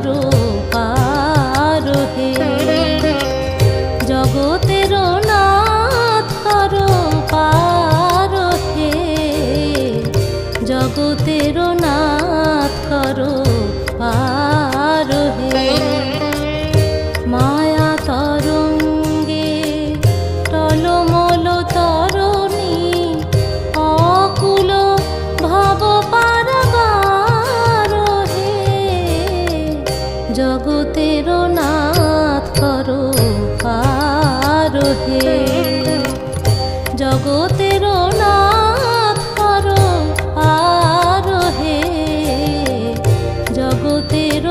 করো পার হে। জগতের নাথ করো পার হে। জগতের নাথ করো জগতের নাথ করো পার হে। জগতের নাথ করো পার হে। জগতের